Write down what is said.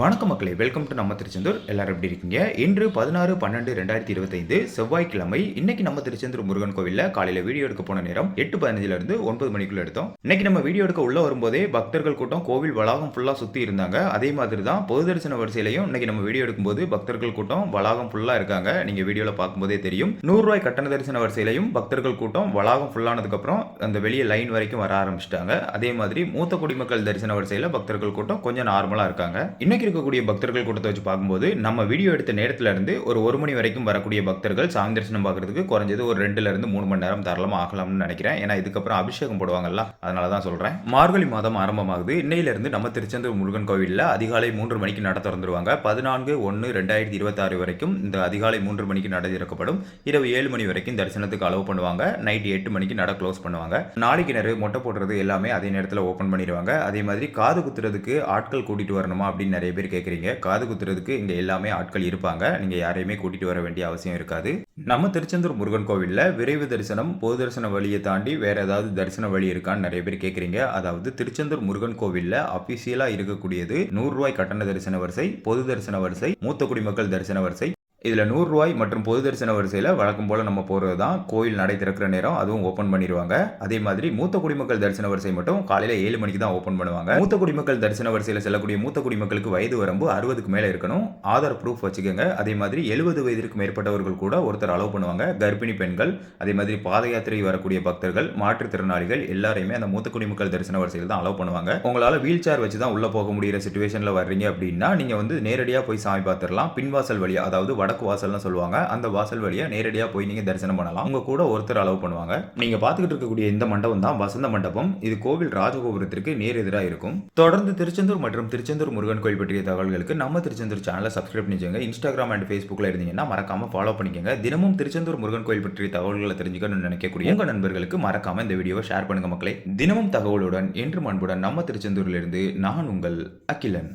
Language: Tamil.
வணக்கம் மக்களே வெல்கம் டு நம்ம திருச்செந்தூர். எல்லாரும் எப்படி இருக்கீங்க? இன்று பதினாறு பன்னெண்டு ரெண்டாயிரத்தி இருபத்தைந்து செவ்வாய்க்கிழமை. இன்னைக்கு நம்ம திருச்செந்தூர் முருகன் கோவில்ல காலையில வீடியோ எடுக்க போன நேரம் எட்டு பதினஞ்சுல இருந்து ஒன்பது மணிக்குள்ள எடுத்தோம். இன்னைக்கு நம்ம வீடியோ எடுக்க உள்ள வரும்போதே பக்தர்கள் கூட்டம் கோவில் வளாகம் ஃபுல்லா சுத்தி இருந்தாங்க. அதே மாதிரி தான் பொது தரிசன வரிசையிலையும் இன்னைக்கு நம்ம வீடியோ எடுக்கும்போது பக்தர்கள் கூட்டம் வளாகம் ஃபுல்லா இருக்காங்க. நீங்க வீடியோல பார்க்கும்போதே தெரியும். நூறு ரூபாய் கட்டண தரிசன வரிசையிலையும் பக்தர்கள் கூட்டம் வளாகம் ஃபுல்லானதுக்கு அப்புறம் அந்த வெளியே லைன் வரைக்கும் வர ஆரம்பிச்சிட்டாங்க. அதே மாதிரி மூத்த குடிமக்கள் தரிசன வரிசையில பக்தர்கள் கூட்டம் கொஞ்சம் நார்மலா இருக்காங்க. இன்னைக்கு இருக்கக்கூடிய பக்தர்கள் கூட்டத்தை வச்சு பார்க்கும்போது நம்ம வீடியோ எடுத்த நேரத்தில் இருந்து ஒரு ஒரு மணி வரைக்கும் வரக்கூடிய பக்தர்கள் சாமி தரிசனம் பார்க்கறதுக்கு குறைஞ்சது ஒரு ரெண்டுல இருந்து மூணு மணி நேரம் தாராளமா ஆகலாம்னு நினைக்கிறேன். ஏன்னா இதுக்கப்புறம் அபிஷேகம் போடுவாங்கல்ல அதனால தான் சொல்றேன். மார்கழி மாதம் ஆரம்பமாகுது. இன்னையிலேருந்து நம்ம திருச்செந்தூர் முருகன் கோவில்ல அதிகாலை மூன்று மணிக்கு நட திறந்துருவாங்க. பதினான்கு ஒன்று ரெண்டாயிரத்தி இருபத்தாறு வரைக்கும் இந்த அதிகாலை மூன்று மணிக்கு நட திறக்கப்படும். இரவு ஏழு மணி வரைக்கும் தரிசனத்துக்கு அலோவ் பண்ணுவாங்க. நைட் எட்டு மணிக்கு நட க்ளோஸ் பண்ணுவாங்க. நாளைக்கு நேரம் மொட்டை போடுறது எல்லாமே அதே நேரத்தில் ஓப்பன் பண்ணிடுவாங்க. அதே மாதிரி காது குத்துறதுக்கு ஆட்கள் கூட்டிட்டு வரணுமா அப்படின்னு நிறைய பேர் கேட்குறீங்க காது குத்துறதுக்கு இங்கே எல்லாமே ஆட்கள் இருப்பாங்க. நீங்கள் யாரையுமே கூட்டிட்டு வர வேண்டிய அவசியம் இருக்காது. நம்ம திருச்செந்தூர் முருகன் கோவிலில் விரைவு தரிசனம் பொது தரிசன வழியை தாண்டி வேற ஏதாவது தரிசன வழி இருக்கான்னு நிறைய பேர் கேட்குறீங்க அதாவது திருச்செந்தூர் முருகன் கோவிலில் அஃபிஷியலாக இருக்கக்கூடியது நூறு ரூபாய் கட்டண தரிசன வரிசை பொது தரிசன வரிசை மூத்த குடிமக்கள் தரிசன வரிசை இதில் நூறுரூவாய் மற்றும் பொது தரிசன வரிசையில் வழக்கம் போல் நம்ம போகிறது தான். கோயில் நடை திறக்கிற நேரம் அதுவும் ஓப்பன் பண்ணிடுவாங்க. அதே மாதிரி மூத்த குடிமக்கள் தரிசன வரிசை மட்டும் காலையில் ஏழு மணிக்கு தான் ஓப்பன் பண்ணுவாங்க. மூத்த குடிமக்கள் தரிசன வரிசையில் செல்லக்கூடிய மூத்த குடிமக்களுக்கு வயது வரம்பு அறுபதுக்கு மேலே இருக்கணும். ஆதார் ப்ரூஃப் வச்சுக்கோங்க. அதே மாதிரி எழுபது வயதிற்கு மேற்பட்டவர்கள் கூட ஒருத்தர் அலோவ் பண்ணுவாங்க. கர்ப்பிணி பெண்கள் அதே மாதிரி பாத யாத்திரை வரக்கூடிய பக்தர்கள் மாற்றுத்திறனாளிகள் எல்லாரையுமே அந்த மூத்த குடிமக்கள் தரிசன வரிசையில் தான் அலோவ் பண்ணுவாங்க. உங்களால் வீல் சேர் வச்சு தான் உள்ளே போக முடிகிற சுச்சுவேஷனில் வர்றீங்க அப்படின்னா நீங்கள் வந்து நேரடியாக போய் சாமி பார்த்துடலாம் பின்வாசல் வழியாக அதாவது வட வடக்கு வாசல்னு சொல்லுவாங்க. அந்த வாசல் வழியா நேரடியாக போய் நீங்க தரிசனம் பண்ணலாம். உங்க கூட ஒருத்தர் அலோவ் பண்ணுவாங்க. நீங்க பார்த்துக்கிட்டு இருக்கக்கூடிய இந்த மண்டபம் தான் வசந்த மண்டபம். இது கோவில் ராஜகோபுரத்திற்கு நேர் எதிராக இருக்கும். தொடர்ந்து திருச்செந்தூர் மற்றும் திருச்செந்தூர் முருகன் கோயில் பற்றிய தகவல்களுக்கு நம்ம திருச்செந்தூர் சேனலை சப்ஸ்கிரைப் பண்ணிச்சுங்க இன்ஸ்டாகிராம் அண்ட் ஃபேஸ்புக்கில் இருந்தீங்கன்னா மறக்காம ஃபாலோ பண்ணிக்கோங்க. தினமும் திருச்செந்தூர் முருகன் கோயில் பற்றிய தகவல்களை தெரிஞ்சுக்கணும்னு நினைக்கக்கூடிய உங்க நண்பர்களுக்கு மறக்காம இந்த வீடியோவை ஷேர் பண்ணுங்க மக்களே. தினமும் தகவலுடன் என்றும் அன்புடன் நம்ம திருச்செந்தூரிலிருந்து நான் உங்கள் அகிலன்.